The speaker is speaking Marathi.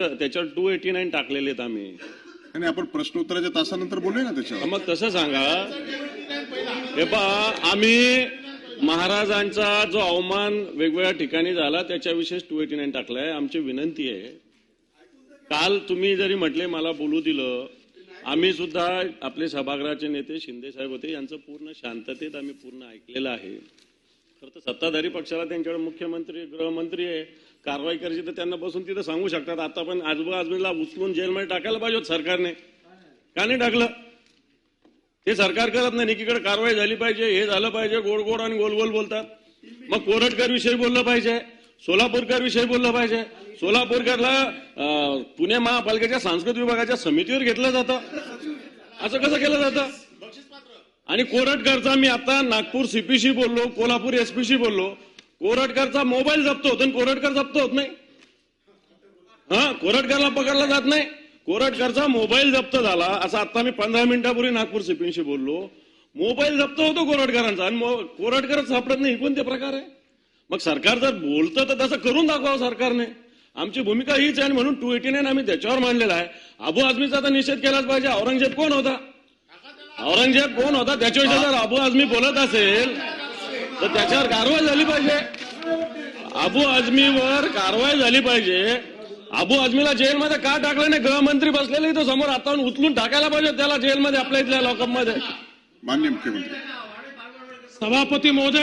त्याच्यावर टू एटी नाईन टाकलेले आहेत आम्ही. आणि आपण प्रश्नोत्तराच्या तासानंतर बोलूया ना त्याच्यावर? मग तसं सांगा. हे पहा आम्ही महाराजांचा जो अवमान वेगवेगळ्या ठिकाणी झाला त्याच्याविषयीच टू एटी नाईन टाकलाय. आमची विनंती आहे. काल तुम्ही जरी म्हटले मला बोलू दिलं आम्ही सुद्धा आपले सभागृहाचे नेते शिंदे साहेब होते यांचं पूर्ण शांततेत आम्ही पूर्ण ऐकलेलं आहे. तर सत्ताधारी पक्षाला त्यांच्याकडे मुख्यमंत्री गृहमंत्री आहे. कारवाई करायची तर त्यांना बसून तिथं सांगू शकतात. आता पण आजोबा आजमीला उचलून जेलमध्ये टाकायला पाहिजे सरकारने. का नाही टाकलं? ते सरकार करत नाही. एकीकडे कारवाई झाली पाहिजे हे झालं पाहिजे गोड गोड आणि गोल गोल बोलतात. मग कोरटकर विषयी बोललं पाहिजे सोलापूरकर विषयी बोललं पाहिजे. सोलापूरकरला पुणे महापालिकेच्या सांस्कृतिक विभागाच्या समितीवर घेतलं जातं. असं कसं केलं जातं? आणि कोरटकरचा मी आता नागपूर सीपीशी बोललो कोल्हापूर एसपीशी बोललो. कोरटकरचा मोबाईल जप्त होतो आणि कोरटकर जप्त होत नाही. हा कोरटकरला पकडला जात नाही. कोरटकरचा मोबाईल जप्त झाला असं आता मी पंधरा मिनिटापूर्वी नागपूर सीपीशी बोललो. मोबाईल जप्त होतो कोरटकरांचा आणि मो- कोरटकरच सापडत नाही कोणते प्रकार आहे? मग सरकार जर बोलतं तर तसं करून दाखवावं सरकारने. आमची भूमिका हीच आहे आणि म्हणून टू एटी नाईन आम्ही त्याच्यावर मांडलेला आहे. अबू आझमीचा तर निषेध केलाच पाहिजे औरंगजेब कोण होता? औरंगजेब कोण होता? त्याच्याविषयी जर अबू आझमी बोलत असेल तर त्याच्यावर कारवाई झाली पाहिजे. अबू आझमीवर कारवाई झाली पाहिजे. अबू आझमीला जेलमध्ये का टाकलं नाही? गृहमंत्री बसलेले इथं समोर आता उचलून टाकायला पाहिजे त्याला जेलमध्ये आपल्या इथल्या लॉकअपमध्ये मान्य मुख्यमंत्री. सभापती महोदय